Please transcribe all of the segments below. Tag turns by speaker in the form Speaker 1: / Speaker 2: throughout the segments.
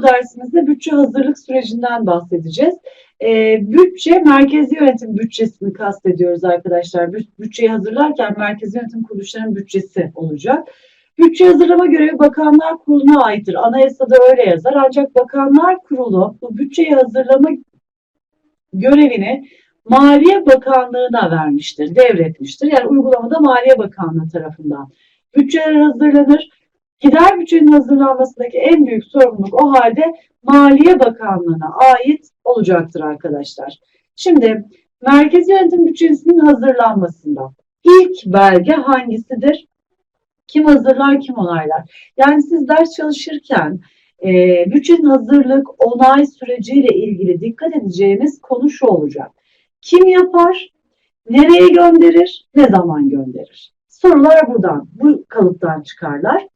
Speaker 1: bu dersimizde bütçe hazırlık sürecinden bahsedeceğiz. Ee, bütçe, merkezi yönetim bütçesini kastediyoruz arkadaşlar. Bü- Bütçeyi hazırlarken merkezi yönetim kuruluşlarının bütçesi olacak. Bütçe hazırlama görevi Bakanlar Kurulu'na aittir. Anayasada öyle yazar. Ancak Bakanlar Kurulu bu bütçeyi hazırlama görevini Maliye Bakanlığı'na vermiştir, devretmiştir. Yani uygulamada Maliye Bakanlığı tarafından bütçeler hazırlanır. Gider bütçenin hazırlanmasındaki en büyük sorumluluk o halde Maliye Bakanlığı'na ait olacaktır arkadaşlar. Şimdi merkezi yönetim bütçesinin hazırlanmasında ilk belge hangisidir? Kim hazırlar, kim onaylar? Yani siz ders çalışırken e, bütçenin hazırlık, onay süreciyle ilgili dikkat edeceğiniz konu şu olacak. Kim yapar, nereye gönderir, ne zaman gönderir? Sorular buradan, bu kalıptan çıkarlar.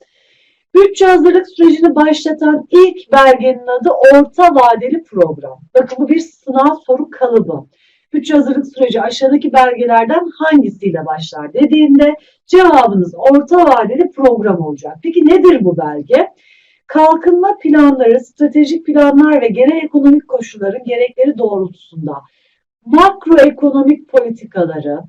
Speaker 1: Bütçe hazırlık sürecini başlatan ilk belgenin adı orta vadeli program. Bakın bu bir sınav soru kalıbı. Bütçe hazırlık süreci aşağıdaki belgelerden hangisiyle başlar dediğinde cevabınız orta vadeli program olacak. Peki nedir bu belge? Kalkınma planları, stratejik planlar ve genel ekonomik koşulların gerekleri doğrultusunda makroekonomik politikaları,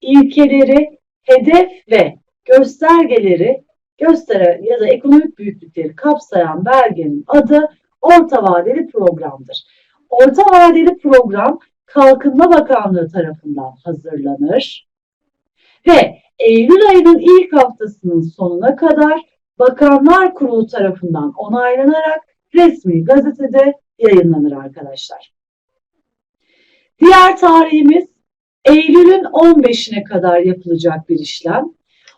Speaker 1: ilkeleri, hedef ve göstergeleri gösteren ya da ekonomik büyüklükleri kapsayan belgenin adı orta vadeli programdır. Orta vadeli program Kalkınma Bakanlığı tarafından hazırlanır ve Eylül ayının ilk haftasının sonuna kadar Bakanlar Kurulu tarafından onaylanarak resmi gazetede yayınlanır arkadaşlar. Diğer tarihimiz Eylül'ün 15'ine kadar yapılacak bir işlem.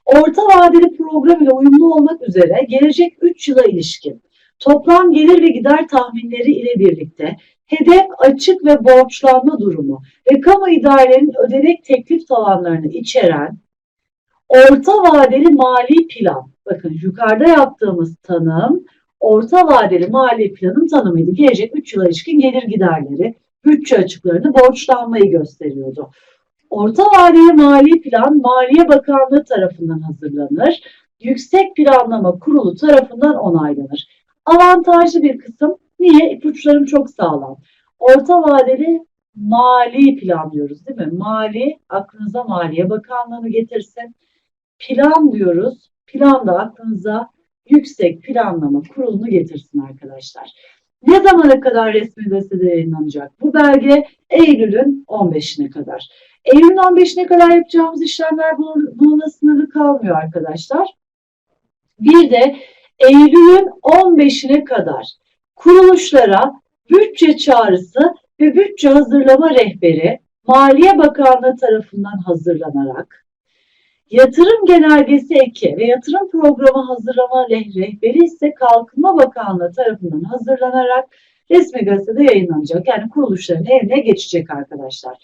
Speaker 1: Orta vadeli program ile uyumlu olmak üzere gelecek 3 yıla ilişkin toplam gelir ve gider tahminleri ile birlikte hedef açık ve borçlanma durumu ve kamu idarelerinin ödenek teklif tavanlarını içeren orta vadeli mali plan. Bakın yukarıda yaptığımız tanım orta vadeli mali planın tanımıydı. Gelecek 3 yıla ilişkin gelir giderleri, bütçe açıklarını, borçlanmayı gösteriyordu. Orta vadeli mali plan Maliye Bakanlığı tarafından hazırlanır. Yüksek Planlama Kurulu tarafından onaylanır. Avantajlı bir kısım niye? İpuçlarım çok sağlam. Orta vadeli mali plan diyoruz değil mi? Mali aklınıza Maliye Bakanlığı'nı getirsin. Plan diyoruz. Plan da aklınıza Yüksek Planlama Kurulu'nu getirsin arkadaşlar. Ne zamana kadar resmi gazetede yayınlanacak? Bu belge Eylül'ün 15'ine kadar. Eylül'ün 15'ine kadar yapacağımız işlemler bununla sınırlı kalmıyor arkadaşlar. Bir de Eylül'ün 15'ine kadar kuruluşlara bütçe çağrısı ve bütçe hazırlama rehberi Maliye Bakanlığı tarafından hazırlanarak Yatırım genelgesi eki ve yatırım programı hazırlama rehberi ise Kalkınma Bakanlığı tarafından hazırlanarak resmi gazetede yayınlanacak. Yani kuruluşların eline geçecek arkadaşlar.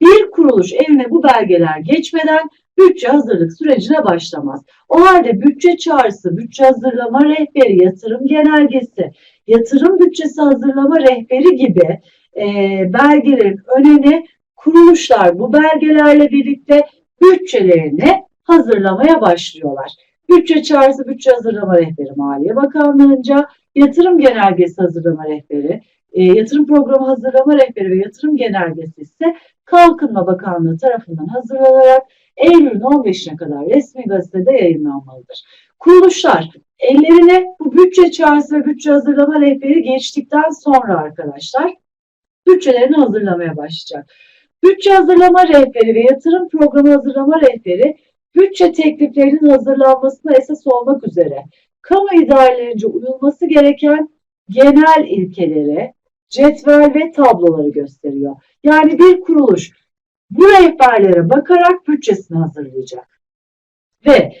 Speaker 1: Bir kuruluş eline bu belgeler geçmeden bütçe hazırlık sürecine başlamaz. O halde bütçe çağrısı, bütçe hazırlama rehberi, yatırım genelgesi, yatırım bütçesi hazırlama rehberi gibi e, belgelerin önüne kuruluşlar bu belgelerle birlikte bütçelerini hazırlamaya başlıyorlar. Bütçe çağrısı, bütçe hazırlama rehberi Maliye Bakanlığı'nca, yatırım genelgesi hazırlama rehberi, e, yatırım programı hazırlama rehberi ve yatırım genelgesi ise Kalkınma Bakanlığı tarafından hazırlanarak Eylül'ün 15'ine kadar resmi gazetede yayınlanmalıdır. Kuruluşlar ellerine bu bütçe çağrısı ve bütçe hazırlama rehberi geçtikten sonra arkadaşlar bütçelerini hazırlamaya başlayacak. Bütçe hazırlama rehberi ve yatırım programı hazırlama rehberi bütçe tekliflerinin hazırlanmasına esas olmak üzere kamu idarelerince uyulması gereken genel ilkeleri, cetvel ve tabloları gösteriyor. Yani bir kuruluş bu rehberlere bakarak bütçesini hazırlayacak. Ve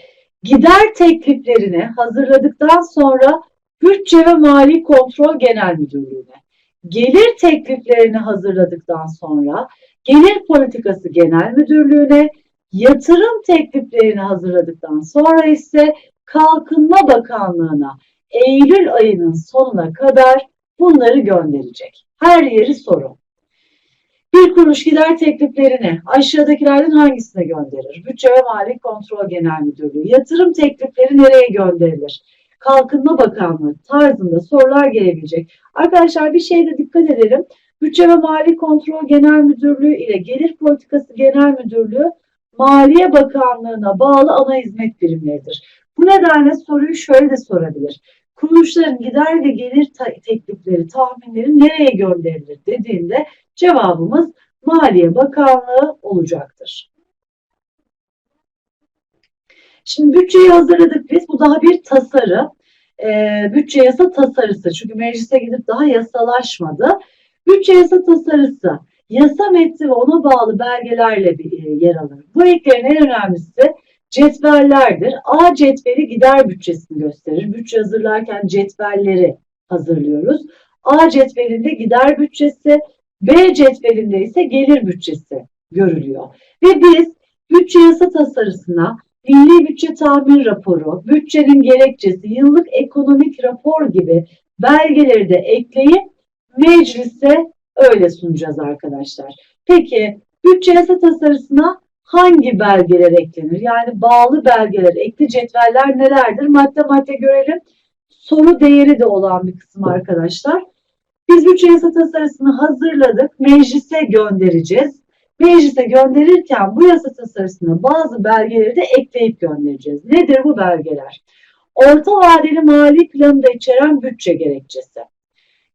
Speaker 1: gider tekliflerini hazırladıktan sonra Bütçe ve Mali Kontrol Genel Müdürlüğü'ne, gelir tekliflerini hazırladıktan sonra Gelir Politikası Genel Müdürlüğü'ne, yatırım tekliflerini hazırladıktan sonra ise Kalkınma Bakanlığı'na Eylül ayının sonuna kadar bunları gönderecek. Her yeri soru. Bir kuruluş gider tekliflerini aşağıdakilerden hangisine gönderir? Bütçe ve Mali Kontrol Genel Müdürlüğü. Yatırım teklifleri nereye gönderilir? Kalkınma Bakanlığı tarzında sorular gelebilecek. Arkadaşlar bir şeyde dikkat edelim. Bütçe ve Mali Kontrol Genel Müdürlüğü ile Gelir Politikası Genel Müdürlüğü Maliye Bakanlığı'na bağlı ana hizmet birimleridir. Bu nedenle soruyu şöyle de sorabilir. Kuruluşların gider ve gelir teklifleri, tahminleri nereye gönderilir dediğinde cevabımız Maliye Bakanlığı olacaktır. Şimdi bütçeyi hazırladık biz. Bu daha bir tasarı. E, bütçe yasa tasarısı. Çünkü meclise gidip daha yasalaşmadı. Bütçe yasa tasarısı, yasa metni ve ona bağlı belgelerle e, yer alır. Bu eklerin en önemlisi cetvellerdir. A cetveli gider bütçesini gösterir. Bütçe hazırlarken cetvelleri hazırlıyoruz. A cetvelinde gider bütçesi, B cetvelinde ise gelir bütçesi görülüyor. Ve biz bütçe yasa tasarısına milli bütçe tahmin raporu, bütçenin gerekçesi, yıllık ekonomik rapor gibi belgeleri de ekleyip meclise öyle sunacağız arkadaşlar. Peki bütçe yasa tasarısına hangi belgeler eklenir? Yani bağlı belgeler, ekli cetveller nelerdir? Madde madde görelim. Soru değeri de olan bir kısım arkadaşlar. Biz bütçe yasa tasarısını hazırladık. Meclise göndereceğiz. Meclise gönderirken bu yasa tasarısına bazı belgeleri de ekleyip göndereceğiz. Nedir bu belgeler? Orta vadeli mali planı da içeren bütçe gerekçesi.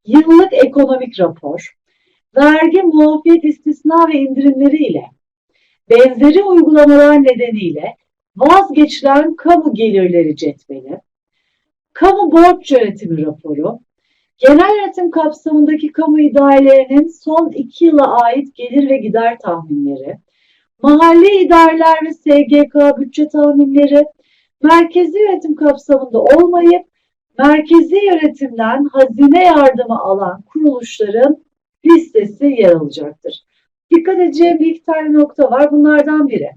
Speaker 1: Yıllık ekonomik rapor, vergi, muafiyet, istisna ve indirimleri ile benzeri uygulamalar nedeniyle vazgeçilen kamu gelirleri cetveli, kamu borç yönetimi raporu, genel yönetim kapsamındaki kamu idarelerinin son iki yıla ait gelir ve gider tahminleri, mahalle idareler ve SGK bütçe tahminleri, merkezi yönetim kapsamında olmayıp merkezi yönetimden hazine yardımı alan kuruluşların listesi yer alacaktır. Dikkat edeceğim bir iki tane nokta var. Bunlardan biri.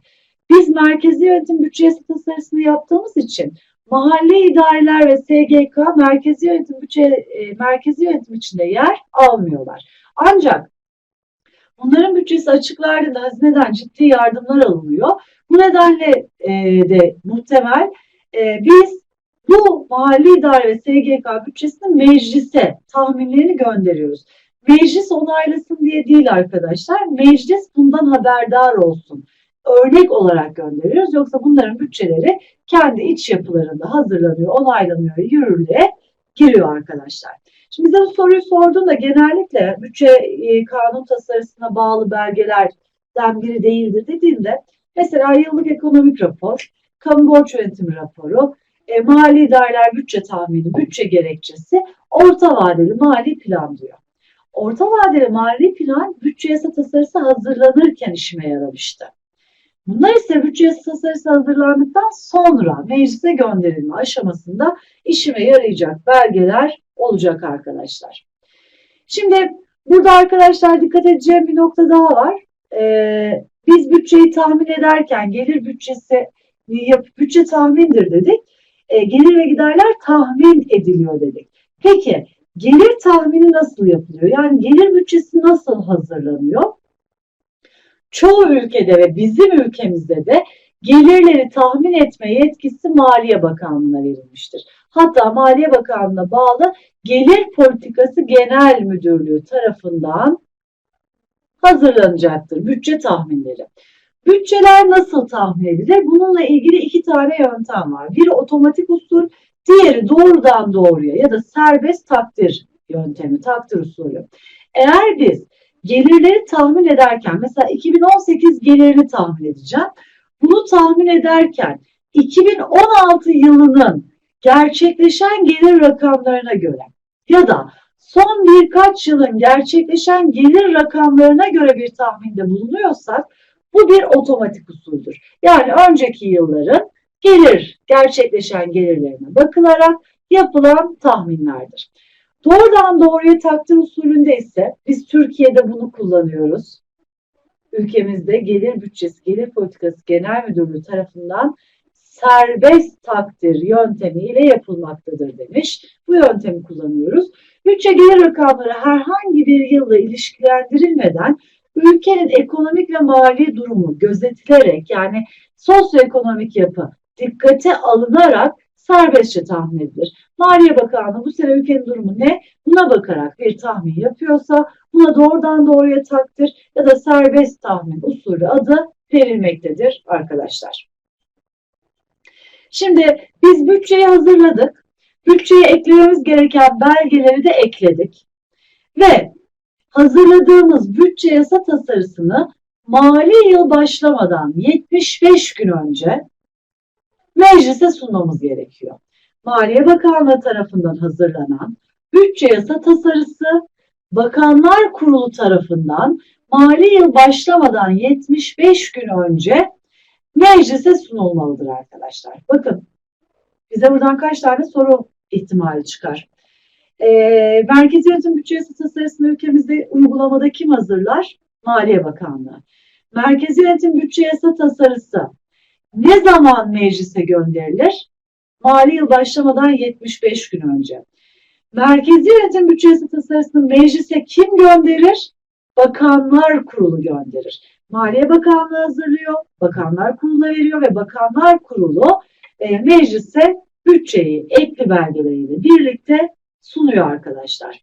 Speaker 1: Biz merkezi yönetim bütçesi tasarısını yaptığımız için mahalle idareler ve SGK merkezi yönetim bütçe e, merkezi yönetim içinde yer almıyorlar. Ancak bunların bütçesi açıklardığında hazineden ciddi yardımlar alınıyor. Bu nedenle e, de muhtemel e, biz bu mahalli idare ve SGK bütçesini meclise tahminlerini gönderiyoruz. Meclis onaylasın diye değil arkadaşlar. Meclis bundan haberdar olsun. Örnek olarak gönderiyoruz. Yoksa bunların bütçeleri kendi iç yapılarında hazırlanıyor, onaylanıyor, yürürlüğe giriyor arkadaşlar. Şimdi bize bu soruyu sorduğunda genellikle bütçe e, kanun tasarısına bağlı belgelerden biri değildir dediğinde mesela yıllık ekonomik rapor, kamu borç yönetimi raporu, e, mali idareler bütçe tahmini, bütçe gerekçesi, orta vadeli mali plan diyor. Orta vadeli mali plan bütçe yasa tasarısı hazırlanırken işime yaramıştı. Bunlar ise bütçe yasa tasarısı hazırlandıktan sonra meclise gönderilme aşamasında işime yarayacak belgeler olacak arkadaşlar. Şimdi burada arkadaşlar dikkat edeceğim bir nokta daha var. Ee, biz bütçeyi tahmin ederken gelir bütçesi bütçe tahmindir dedik e, gelir ve giderler tahmin ediliyor dedik. Peki gelir tahmini nasıl yapılıyor? Yani gelir bütçesi nasıl hazırlanıyor? Çoğu ülkede ve bizim ülkemizde de gelirleri tahmin etme yetkisi Maliye Bakanlığı'na verilmiştir. Hatta Maliye Bakanlığı'na bağlı Gelir Politikası Genel Müdürlüğü tarafından hazırlanacaktır bütçe tahminleri. Bütçeler nasıl tahmin edilir? Bununla ilgili iki tane yöntem var. Biri otomatik usul, diğeri doğrudan doğruya ya da serbest takdir yöntemi, takdir usulü. Eğer biz gelirleri tahmin ederken mesela 2018 gelirini tahmin edeceğim. Bunu tahmin ederken 2016 yılının gerçekleşen gelir rakamlarına göre ya da son birkaç yılın gerçekleşen gelir rakamlarına göre bir tahminde bulunuyorsak bu bir otomatik usuldür. Yani önceki yılların gelir, gerçekleşen gelirlerine bakılarak yapılan tahminlerdir. Doğrudan doğruya takdir usulünde ise biz Türkiye'de bunu kullanıyoruz. Ülkemizde gelir bütçesi, gelir politikası genel müdürlüğü tarafından serbest takdir yöntemiyle yapılmaktadır demiş. Bu yöntemi kullanıyoruz. Bütçe gelir rakamları herhangi bir yılla ilişkilendirilmeden ülkenin ekonomik ve mali durumu gözetilerek yani sosyoekonomik yapı dikkate alınarak serbestçe tahmin edilir. Maliye Bakanlığı bu sene ülkenin durumu ne? Buna bakarak bir tahmin yapıyorsa buna doğrudan doğruya takdir ya da serbest tahmin usulü adı verilmektedir arkadaşlar. Şimdi biz bütçeyi hazırladık. Bütçeye eklememiz gereken belgeleri de ekledik. Ve hazırladığımız bütçe yasa tasarısını mali yıl başlamadan 75 gün önce meclise sunmamız gerekiyor. Maliye Bakanlığı tarafından hazırlanan bütçe yasa tasarısı Bakanlar Kurulu tarafından mali yıl başlamadan 75 gün önce meclise sunulmalıdır arkadaşlar. Bakın bize buradan kaç tane soru ihtimali çıkar. Ee, Merkezi Yönetim Bütçe Yasa tasarısını ülkemizde uygulamada kim hazırlar? Maliye Bakanlığı. Merkezi Yönetim Bütçe Yasa tasarısı ne zaman meclise gönderilir? Mali yıl başlamadan 75 gün önce. Merkezi Yönetim Bütçe Yasa tasarısını meclise kim gönderir? Bakanlar Kurulu gönderir. Maliye Bakanlığı hazırlıyor, Bakanlar Kurulu'na veriyor ve Bakanlar Kurulu e, meclise bütçeyi ekli belgeleriyle birlikte sunuyor arkadaşlar.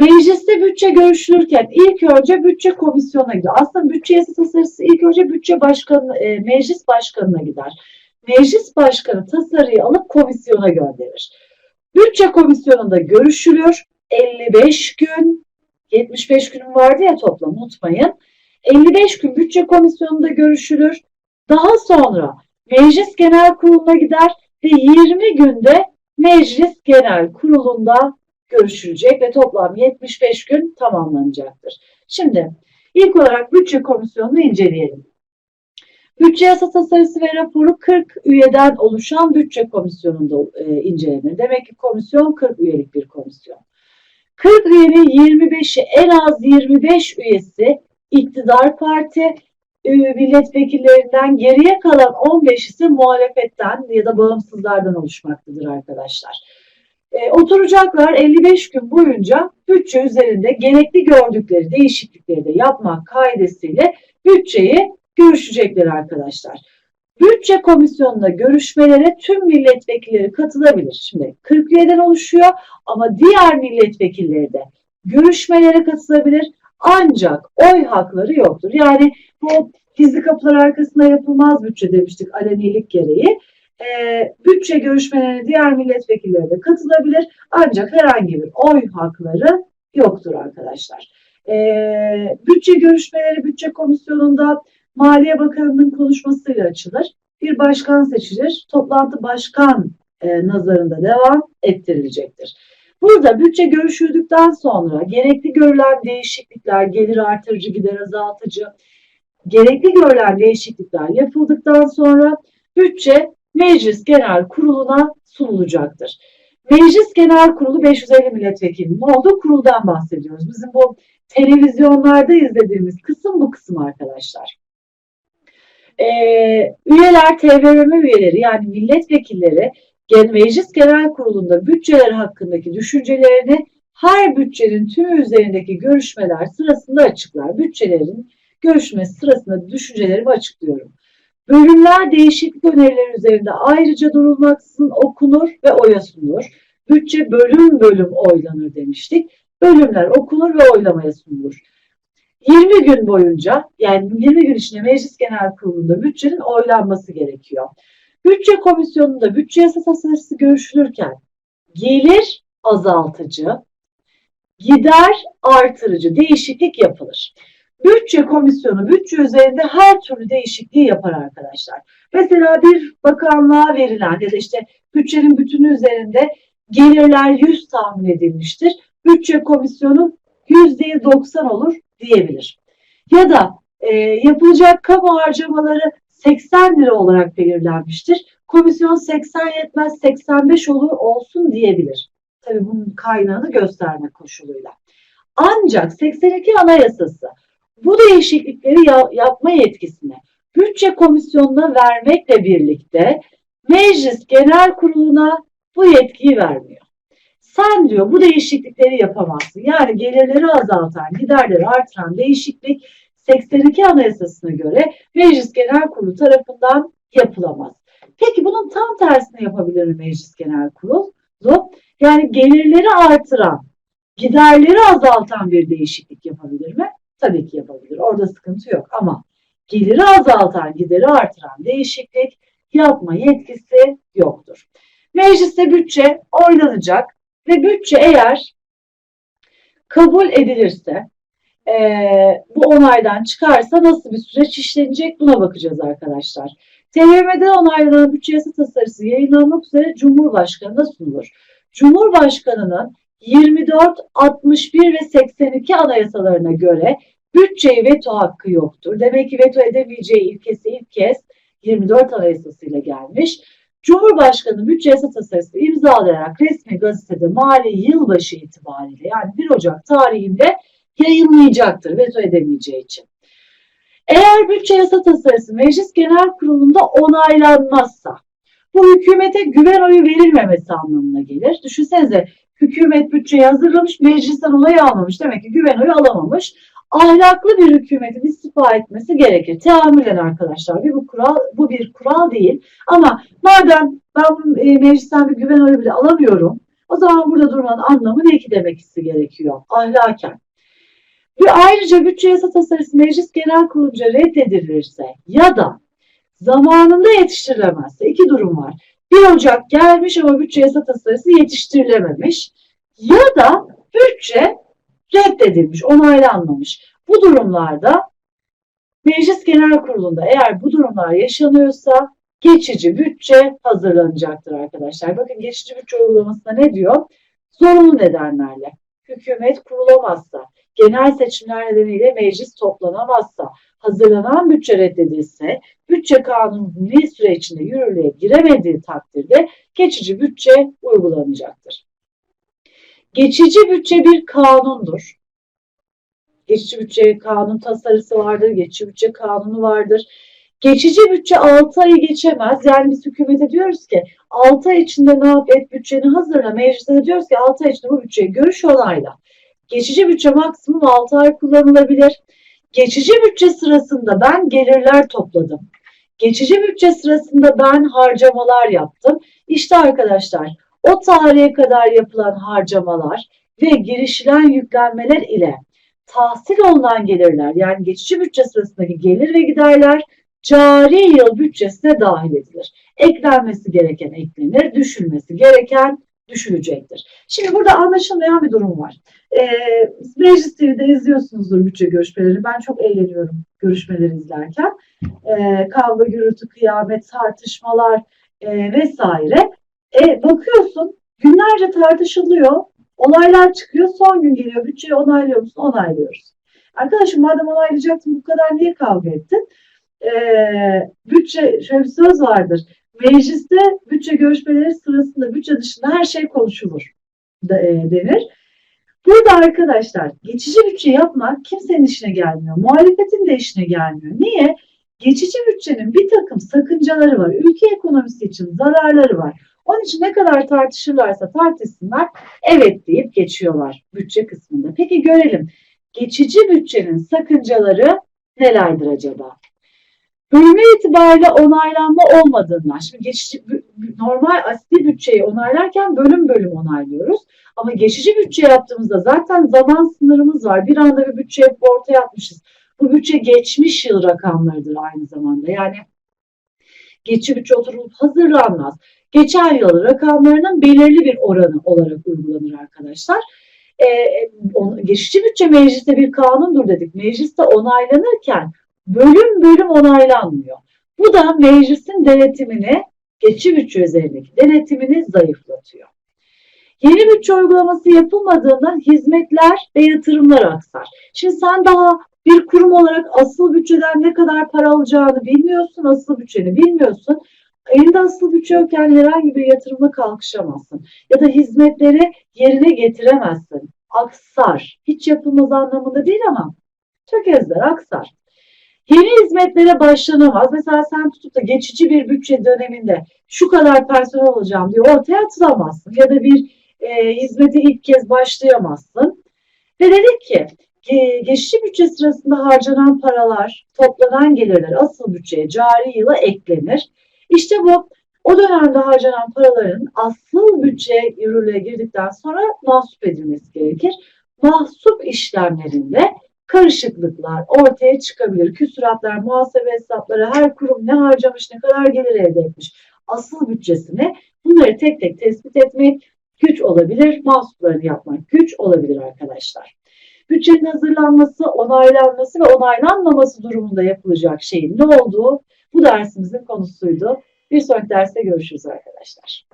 Speaker 1: Mecliste bütçe görüşülürken ilk önce bütçe komisyonuna gidiyor. Aslında bütçe yasa tasarısı ilk önce bütçe başkanı, e, meclis başkanına gider. Meclis başkanı tasarıyı alıp komisyona gönderir. Bütçe komisyonunda görüşülür. 55 gün, 75 günüm vardı ya toplam unutmayın. 55 gün bütçe komisyonunda görüşülür. Daha sonra meclis genel kuruluna gider ve 20 günde meclis genel kurulunda görüşülecek ve toplam 75 gün tamamlanacaktır. Şimdi ilk olarak bütçe komisyonunu inceleyelim. Bütçe yasa tasarısı ve raporu 40 üyeden oluşan bütçe komisyonunda e, incelenir. Demek ki komisyon 40 üyelik bir komisyon. 40 üyenin 25'i en az 25 üyesi iktidar parti e, milletvekillerinden geriye kalan 15 ise muhalefetten ya da bağımsızlardan oluşmaktadır arkadaşlar. E, oturacaklar 55 gün boyunca bütçe üzerinde gerekli gördükleri değişiklikleri de yapmak kaidesiyle bütçeyi görüşecekler arkadaşlar. Bütçe komisyonunda görüşmelere tüm milletvekilleri katılabilir. Şimdi 40 üyeden oluşuyor ama diğer milletvekilleri de görüşmelere katılabilir ancak oy hakları yoktur. Yani bu gizli kapılar arkasında yapılmaz bütçe demiştik alenilik gereği. Ee, bütçe görüşmelerine diğer milletvekilleri de katılabilir ancak herhangi bir oy hakları yoktur arkadaşlar. Ee, bütçe görüşmeleri bütçe komisyonunda Maliye Bakanı'nın konuşmasıyla açılır. Bir başkan seçilir. Toplantı başkan e, nazarında devam ettirilecektir. Burada bütçe görüşüldükten sonra gerekli görülen değişiklikler, gelir artırıcı, gider azaltıcı, gerekli görülen değişiklikler yapıldıktan sonra bütçe Meclis Genel Kurulu'na sunulacaktır. Meclis Genel Kurulu 550 milletvekilinin olduğu kuruldan bahsediyoruz. Bizim bu televizyonlarda izlediğimiz kısım bu kısım arkadaşlar. Ee, üyeler, TBMM üyeleri yani milletvekilleri Meclis Genel Kurulu'nda bütçeler hakkındaki düşüncelerini her bütçenin tümü üzerindeki görüşmeler sırasında açıklar. Bütçelerin görüşmesi sırasında düşüncelerimi açıklıyorum. Bölümler değişiklik önerileri üzerinde ayrıca durulmaksızın okunur ve oya sunulur. Bütçe bölüm bölüm oylanır demiştik. Bölümler okunur ve oylamaya sunulur. 20 gün boyunca yani 20 gün içinde Meclis Genel Kurulu'nda bütçenin oylanması gerekiyor. Bütçe komisyonunda bütçe yasa tasarısı görüşülürken gelir azaltıcı, gider artırıcı değişiklik yapılır. Bütçe komisyonu bütçe üzerinde her türlü değişikliği yapar arkadaşlar. Mesela bir bakanlığa verilen ya da işte bütçenin bütünü üzerinde gelirler 100 tahmin edilmiştir. Bütçe komisyonu %90 90 olur diyebilir. Ya da e, yapılacak kamu harcamaları 80 lira olarak belirlenmiştir. Komisyon 80 yetmez 85 olur olsun diyebilir. Tabii bunun kaynağını gösterme koşuluyla. Ancak 82 Anayasası bu değişiklikleri ya yapma yetkisini bütçe komisyonuna vermekle birlikte meclis genel kuruluna bu yetkiyi vermiyor. Sen diyor bu değişiklikleri yapamazsın. Yani gelirleri azaltan, giderleri artıran değişiklik 82 Anayasası'na göre Meclis Genel Kurulu tarafından yapılamaz. Peki bunun tam tersini yapabilir mi Meclis Genel Kurulu? Yani gelirleri artıran, giderleri azaltan bir değişiklik yapabilir mi? Tabii ki yapabilir. Orada sıkıntı yok ama geliri azaltan, gideri artıran değişiklik yapma yetkisi yoktur. Mecliste bütçe oylanacak ve bütçe eğer kabul edilirse e, bu onaydan çıkarsa nasıl bir süreç işlenecek buna bakacağız arkadaşlar. TBMM'de onaylanan bütçe yasa tasarısı yayınlanmak üzere Cumhurbaşkanı'na sunulur. Cumhurbaşkanı'nın 24, 61 ve 82 anayasalarına göre bütçeye veto hakkı yoktur. Demek ki veto edemeyeceği ilkesi ilk kez 24 anayasasıyla gelmiş. Cumhurbaşkanı bütçe yasa tasarısı imzalayarak resmi gazetede mali yılbaşı itibariyle yani 1 Ocak tarihinde yayınlayacaktır veto edemeyeceği için. Eğer bütçe yasa tasarısı Meclis Genel Kurulu'nda onaylanmazsa bu hükümete güven oyu verilmemesi anlamına gelir. Düşünsenize hükümet bütçeyi hazırlamış, meclisten onayı almamış. Demek ki güven oyu alamamış. Ahlaklı bir hükümetin istifa etmesi gerekir. Teamülen arkadaşlar. Bir bu kural bu bir kural değil. Ama madem ben e, meclisten bir güven oyu bile alamıyorum, o zaman burada durmanın anlamı ne ki demek gerekiyor? Ahlaken. Ve ayrıca bütçe yasa tasarısı meclis genel kurulunca reddedilirse ya da zamanında yetiştirilemezse iki durum var. 1 Ocak gelmiş ama bütçe yasa tasarısı yetiştirilememiş ya da bütçe reddedilmiş, onaylanmamış. Bu durumlarda Meclis Genel Kurulu'nda eğer bu durumlar yaşanıyorsa geçici bütçe hazırlanacaktır arkadaşlar. Bakın geçici bütçe uygulamasında ne diyor? Zorunlu nedenlerle hükümet kurulamazsa, genel seçimler nedeniyle meclis toplanamazsa, hazırlanan bütçe reddedilse, bütçe kanuni süre içinde yürürlüğe giremediği takdirde geçici bütçe uygulanacaktır. Geçici bütçe bir kanundur. Geçici bütçe kanun tasarısı vardır, geçici bütçe kanunu vardır. Geçici bütçe 6 ayı geçemez. Yani biz hükümete diyoruz ki 6 ay içinde ne yap et bütçeni hazırla. Mecliste diyoruz ki 6 ay içinde bu bütçeyi görüş onayla. Geçici bütçe maksimum 6 ay kullanılabilir. Geçici bütçe sırasında ben gelirler topladım. Geçici bütçe sırasında ben harcamalar yaptım. İşte arkadaşlar o tarihe kadar yapılan harcamalar ve girişilen yüklenmeler ile tahsil olunan gelirler yani geçici bütçe sırasındaki gelir ve giderler cari yıl bütçesine dahil edilir. Eklenmesi gereken eklenir, düşülmesi gereken düşülecektir. Şimdi burada anlaşılmayan bir durum var. Ee, Meclis TV'de izliyorsunuzdur bütçe görüşmeleri. Ben çok eğleniyorum görüşmeleri izlerken. Ee, kavga, gürültü, kıyamet, tartışmalar e, vesaire. E, bakıyorsun günlerce tartışılıyor. Olaylar çıkıyor. Son gün geliyor. Bütçeyi onaylıyor musun? Onaylıyoruz. Arkadaşım madem onaylayacaktın bu kadar niye kavga ettin? e, bütçe şöyle bir söz vardır. Mecliste bütçe görüşmeleri sırasında bütçe dışında her şey konuşulur e, denir. Burada arkadaşlar geçici bütçe yapmak kimsenin işine gelmiyor. Muhalefetin de işine gelmiyor. Niye? Geçici bütçenin bir takım sakıncaları var. Ülke ekonomisi için zararları var. Onun için ne kadar tartışırlarsa tartışsınlar evet deyip geçiyorlar bütçe kısmında. Peki görelim geçici bütçenin sakıncaları nelerdir acaba? Bölümler itibariyle onaylanma olmadığından, şimdi geçici normal asli bütçeyi onaylarken bölüm bölüm onaylıyoruz. Ama geçici bütçe yaptığımızda zaten zaman sınırımız var. Bir anda bir bütçe ortaya atmışız. Bu bütçe geçmiş yıl rakamlarıdır aynı zamanda. Yani geçici bütçe oturulup hazırlanmaz. Geçen yıl rakamlarının belirli bir oranı olarak uygulanır arkadaşlar. Ee, geçici bütçe mecliste bir kanundur dedik. Mecliste onaylanırken bölüm bölüm onaylanmıyor. Bu da meclisin denetimini, geçici bütçe üzerindeki denetimini zayıflatıyor. Yeni bütçe uygulaması yapılmadığından hizmetler ve yatırımlar aksar. Şimdi sen daha bir kurum olarak asıl bütçeden ne kadar para alacağını bilmiyorsun, asıl bütçeni bilmiyorsun. Elinde asıl bütçe yokken herhangi bir yatırıma kalkışamazsın. Ya da hizmetleri yerine getiremezsin. Aksar. Hiç yapılmaz anlamında değil ama tökezler, aksar. Yeni hizmetlere başlanamaz. Mesela sen tutup da geçici bir bütçe döneminde şu kadar personel alacağım diye ortaya atılamazsın. Ya da bir e, hizmete ilk kez başlayamazsın. Ve dedik ki geçici bütçe sırasında harcanan paralar, toplanan gelirler asıl bütçeye cari yıla eklenir. İşte bu O dönemde harcanan paraların asıl bütçe yürürlüğe girdikten sonra mahsup edilmesi gerekir. Mahsup işlemlerinde karışıklıklar ortaya çıkabilir. Küsuratlar, muhasebe hesapları, her kurum ne harcamış, ne kadar gelir elde etmiş, asıl bütçesini bunları tek tek tespit etmek güç olabilir. Mahsuplarını yapmak güç olabilir arkadaşlar. Bütçenin hazırlanması, onaylanması ve onaylanmaması durumunda yapılacak şeyin ne olduğu bu dersimizin konusuydu. Bir sonraki derste görüşürüz arkadaşlar.